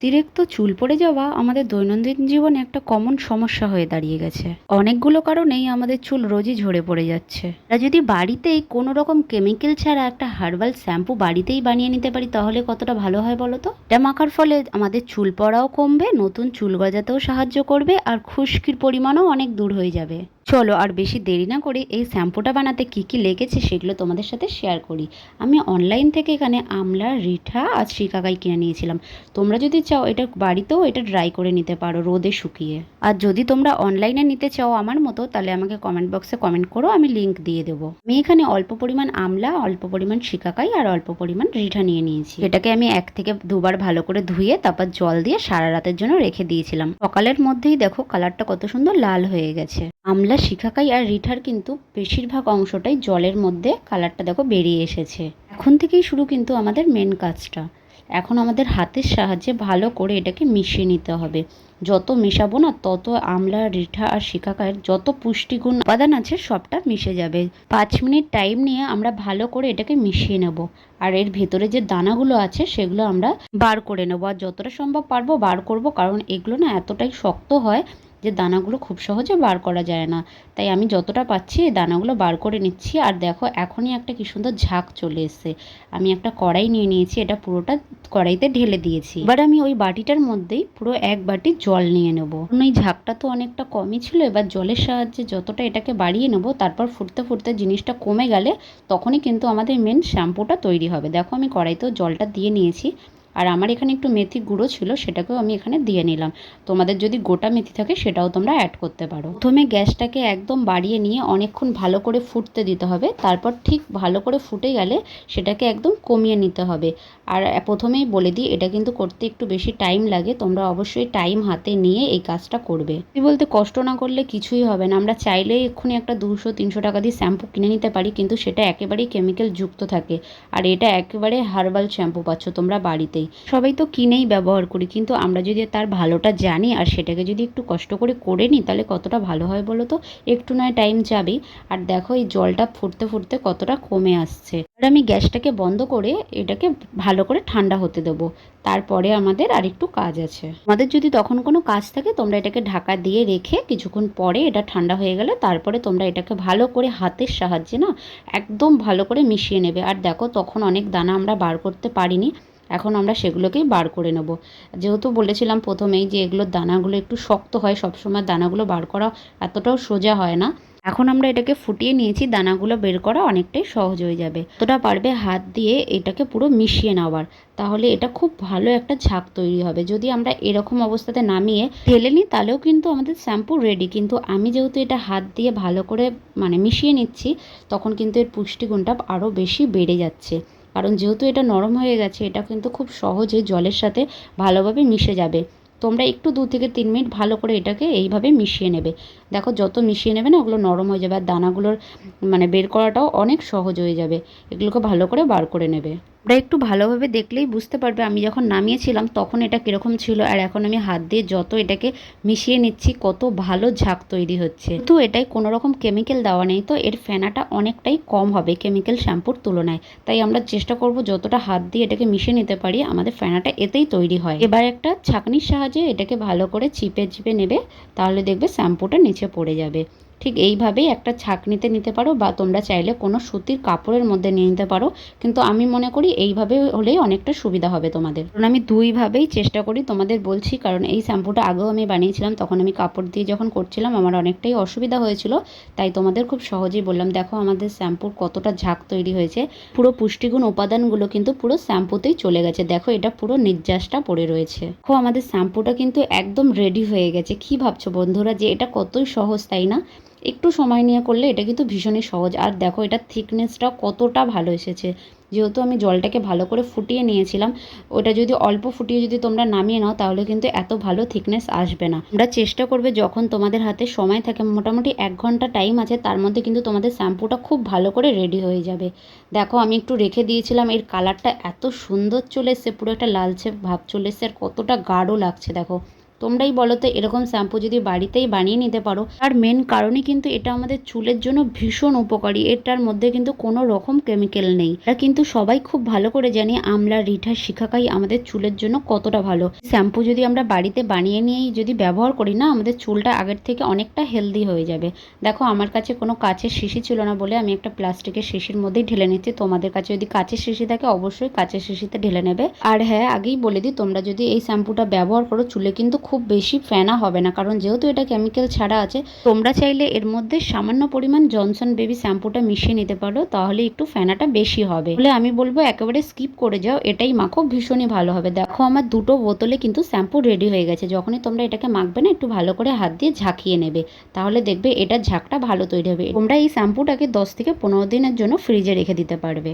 অতিরিক্ত চুল পড়ে যাওয়া আমাদের দৈনন্দিন জীবনে একটা কমন সমস্যা হয়ে দাঁড়িয়ে গেছে। অনেকগুলো কারণেই আমাদের চুল রোজই ঝরে পড়ে যাচ্ছে। আর যদি বাড়িতেই কোনো রকম কেমিক্যাল ছাড়া একটা হার্বাল শ্যাম্পু বাড়িতেই বানিয়ে নিতে পারি, তাহলে কতটা ভালো হয় বলো তো? এটা মাখার ফলে আমাদের চুল পড়াও কমবে, নতুন চুল গজাতেও সাহায্য করবে, আর খুশকির পরিমাণও অনেক দূর হয়ে যাবে। চলো আর বেশি দেরি না করে এই শ্যাম্পুটা বানাতে কি কি লেগেছে সেগুলো তোমাদের সাথে শেয়ার করি। আমি অনলাইন থেকে এখানে আমলা, রিঠা আর শিকাকাই কিনে নিয়েছিলাম। তোমরা যদি চাও এটা বাড়িতেও এটা ড্রাই করে নিতে পারো রোদে শুকিয়ে। আর যদি তোমরা অনলাইনে নিতে চাও আমার মতো, তাহলে আমাকে কমেন্ট বক্সে কমেন্ট করো, আমি লিংক দিয়ে দেবো। আমি এখানে অল্প পরিমাণ আমলা, অল্প পরিমাণ শিকাকাই আর অল্প পরিমাণ রিঠা নিয়ে নিয়েছি। এটাকে আমি এক থেকে দুবার ভালো করে ধুয়ে, তারপর জল দিয়ে সারা রাতের জন্য রেখে দিয়েছিলাম। সকালের মধ্যেই দেখো কালারটা কত সুন্দর লাল হয়ে গেছে। আমলা শিখাকাই আর রিঠার কিন্তু বেশিরভাগ অংশটাই জলের মধ্যে কালারটা দেখো বেরিয়ে এসেছে। এখন থেকেই শুরু কিন্তু আমাদের মেন কাজটা। এখন আমাদের হাতের সাহায্যে ভালো করে এটাকে মিশিয়ে নিতে হবে। যত মেশাবো না, তত আমলা রিঠা আর শিকাকায়ের যত পুষ্টিগুণ উপাদান আছে, সবটা মিশে যাবে। পাঁচ মিনিট টাইম নিয়ে আমরা ভালো করে এটাকে মিশিয়ে নেব। আর এর ভেতরে যে দানাগুলো আছে, সেগুলো আমরা বার করে নেব। আর যতটা সম্ভব পারব বার করব, কারণ এগুলো না এতটাই শক্ত হয় যে দানাগুলো খুব সহজে বার করা যায় না। তাই আমি যতটা পাচ্ছি এই দানাগুলো বার করে নিচ্ছি। আর দেখো, এখনই একটা কি সুন্দর ঝাঁক চলে এসছে। আমি একটা কড়াই নিয়ে নিয়েছি, এটা পুরোটা কড়াইতে ঢেলে দিয়েছি। এবার আমি ওই বাটিটার মধ্যেই পুরো এক বাটি জল নিয়ে নেব। এই ঝাঁকটা তো অনেকটা কমই ছিল, এবার জলের সাহায্যে যতটা এটাকে বাড়িয়ে নেব, তারপর ফুটতে ফুটতে জিনিসটা কমে গেলে তখনই কিন্তু আমাদের মেন শ্যাম্পুটা তৈরি হবে। দেখো, আমি কড়াইতেও জলটা দিয়ে নিয়েছি। আর আমার এখানে একটু মেথি গুঁড়ো ছিল, সেটাকেও আমি এখানে দিয়ে নিলাম। তোমাদের যদি গোটা মেথি থাকে, সেটাও তোমরা অ্যাড করতে পারো। প্রথমে গ্যাসটাকে একদম বাড়িয়ে নিয়ে অনেকক্ষণ ভালো করে ফুটতে দিতে হবে। তারপর ঠিক ভালো করে ফুটে গেলে সেটাকে একদম কমিয়ে নিতে হবে। আর প্রথমেই বলে দিই, এটা কিন্তু করতে একটু বেশি টাইম লাগে। তোমরা অবশ্যই টাইম হাতে নিয়ে এই কাজটা করবে। কি বলতে কষ্ট না করলে কিছুই হবে না। আমরা চাইলেই এক্ষুনি একটা দুশো, তিনশো টাকা দিয়ে শ্যাম্পু কিনে নিতে পারি, কিন্তু সেটা একেবারেই কেমিক্যাল যুক্ত থাকে। আর এটা একেবারে হার্বাল শ্যাম্পু পাচ্ছ তোমরা বাড়িতেই। সবাই তো কিনেই ব্যবহার করি, কিন্তু আমরা যদি তার ভালোটা জানি আর সেটাকে যদি একটু কষ্ট করে করে নিই, তাহলে কতটা ভালো হয় বলো তো? একটু নয় টাইম যাবেই। আর দেখো এই জলটা ফুটতে ফুটতে কতটা কমে আসছে। আর আমি গ্যাসটাকে বন্ধ করে এটাকে ভালো করে ঠান্ডা হতে দেবো। তারপরে আমাদের আর একটু কাজ আছে। আমাদের যদি তখন কোনো কাজ থাকে, তোমরা এটাকে ঢাকা দিয়ে রেখে কিছুক্ষণ পরে এটা ঠান্ডা হয়ে গেলে তারপরে তোমরা এটাকে ভালো করে হাতের সাহায্যে না, একদম ভালো করে মিশিয়ে নেবে। আর দেখো তখন অনেক দানা আমরা বার করতে পারিনি। এখন আমরা সেগুলোকেই বার করে নেব। যেহেতু বলেছিলাম প্রথমেই যে এগুলোর দানাগুলো একটু শক্ত হয়, সবসময় দানাগুলো বার করা এতটাও সোজা হয় না। এখন আমরা এটাকে ফুটিয়ে নিয়েছি, দানাগুলো বের করা অনেকটাই সহজ হয়ে যাবে। তোটা পারবে হাত দিয়ে এটাকে পুরো মিশিয়ে নেওয়ার, তাহলে এটা খুব ভালো একটা ঝাঁক তৈরি হবে। যদি আমরা এরকম অবস্থাতে নামিয়ে ঢেলে নিই, তাহলেও কিন্তু আমাদের শ্যাম্পু রেডি কিন্তু আমি যেহেতু এটা হাত দিয়ে ভালো করে মানে মিশিয়ে নিচ্ছি, তখন কিন্তু এর পুষ্টিগুণটা আরও বেশি বেড়ে যাচ্ছে। কারণ যেহেতু এটা নরম হয়ে গেছে, এটা কিন্তু খুব সহজে জলের সাথে ভালোভাবে মিশে যাবে। তোমরা একটু দু থেকে তিন মিনিট ভালো করে এটাকে এইভাবে মিশিয়ে নেবে। দেখো যত মিশিয়ে নেবে না, ওগুলো নরম হয়ে যাবে। আর দানাগুলোর মানে বের করাটাও অনেক সহজ হয়ে যাবে। এগুলোকে ভালো করে বার করে নেবে। ওটা একটু ভালোভাবে দেখলেই বুঝতে পারবে আমি যখন নামিয়েছিলাম তখন এটা কীরকম ছিল আর এখন আমি হাত দিয়ে যত এটাকে মিশিয়ে নিচ্ছি, কত ভালো ঝাঁক তৈরি হচ্ছে। তো এটাই কোনো রকম কেমিক্যাল দেওয়া নেই তো এর ফেনাটা অনেকটাই কম হবে কেমিক্যাল শ্যাম্পুর তুলনায়। তাই আমরা চেষ্টা করব যতটা হাত দিয়ে এটাকে মিশিয়ে নিতে পারি, আমাদের ফেনাটা এতেই তৈরি হয়। এবার একটা ছাঁকনির সাহায্যে এটাকে ভালো করে চিপে চিপে নেবে, তাহলে দেখবে শ্যাম্পুটা নিচে পড়ে যাবে। ঠিক এইভাবেই একটা ছাঁকনিতে নিতে পারো বা তোমরা চাইলে কোনো সুতির কাপড়ের মধ্যে নিয়ে নিতে পারো। কিন্তু আমি মনে করি এইভাবে হলেই অনেকটা সুবিধা হবে তোমাদের। কারণ আমি দুইভাবেই চেষ্টা করি তোমাদের বলছি, কারণ এই শ্যাম্পুটা আগেও আমি বানিয়েছিলাম, তখন আমি কাপড় দিয়ে যখন করছিলাম আমার অনেকটাই অসুবিধা হয়েছিল। তাই তোমাদের খুব সহজেই বললাম, দেখো আমাদের শ্যাম্পুর কতটা ঝাঁক তৈরি হয়েছে। পুরো পুষ্টিগুণ উপাদানগুলো কিন্তু পুরো শ্যাম্পুতেই চলে গেছে। দেখো এটা পুরো নির্যাসটা পড়ে রয়েছে। দেখো আমাদের শ্যাম্পুটা কিন্তু একদম রেডি হয়ে গেছে। কি ভাবছ বন্ধুরা যে এটা কতই সহজ, তাই না? একটু সময় নিয়ে করলে এটা কিন্তু ভীষণই সহজ। আর দেখো এটার থিকনেসটা কতটা ভালো এসেছে। যেহেতু আমি জলটাকে ভালো করে ফুটিয়ে নিয়েছিলাম, ওটা যদি অল্প ফুটিয়ে যদি তোমরা নামিয়ে নাও, তাহলে কিন্তু এত ভালো থিকনেস আসবে না। তোমরা চেষ্টা করবে যখন তোমাদের হাতে সময় থাকে, মোটামুটি এক ঘণ্টা টাইম আছে, তার মধ্যে কিন্তু তোমাদের শ্যাম্পুটা খুব ভালো করে রেডি হয়ে যাবে। দেখো, আমি একটু রেখে দিয়েছিলাম, এর কালারটা এত সুন্দর চলে এসছে, পুরো একটা লালচে ভাব চলে এসছে, আর কতটা গাঢ় লাগছে, দেখো। তোমরাই বলো তো, এরকম শ্যাম্পু যদি বাড়িতেই বানিয়ে নিতে পারো। আর মেন কারণে কিন্তু এটা আমাদের চুলের জন্য ভীষণ উপকারী। এটার মধ্যে কিন্তু কোনো রকম কেমিক্যাল নেই। এটা কিন্তু সবাই খুব ভালো করে জানি। আমলা রিঠা, শিখাকাই আমাদের চুলের জন্য কতটা ভালো। শ্যাম্পু যদি আমরা বাড়িতে বানিয়ে নিয়েই যদি ব্যবহার করি না, আমাদের চুলটা আগের থেকে অনেকটা হেলদি হয়ে যাবে। দেখো, আমার কাছে কোনো কাচের শিশি ছিল না বলে আমি একটা প্লাস্টিকের শিশির মধ্যেই ঢেলে নিচ্ছি। তোমাদের কাছে যদি কাচের শিশি থাকে, অবশ্যই কাচের শিশিতে ঢেলে নেবে। আর হ্যাঁ আগেই বলে দিই, তোমরা যদি এই শ্যাম্পুটা ব্যবহার করো, চুলে কিন্তু খুব বেশি ফেনা হবে না। কারণ যেহেতু এটা কেমিক্যাল ছাড়া আছে, তোমরা চাইলে এর মধ্যে সামান্য পরিমাণ জনসন বেবি শ্যাম্পুটা মিশিয়ে নিতে পারো, তাহলে একটু ফেনাটা বেশি হবে। বলে আমি বলব একেবারে স্কিপ করে যাও, এটাই মাখো, ভীষণই ভালো হবে। দেখো আমার দুটো বোতলে কিন্তু শ্যাম্পু রেডি হয়ে গেছে, যখনই তোমরা এটাকে মাখবে না, একটু ভালো করে হাত দিয়ে ঝাঁকিয়ে নেবে। তাহলে দেখবে এটার ঝাঁকটা ভালো তৈরি হবে। তোমরা এই শ্যাম্পুটাকে দশ থেকে পনেরো দিনের জন্য ফ্রিজে রেখে দিতে পারবে।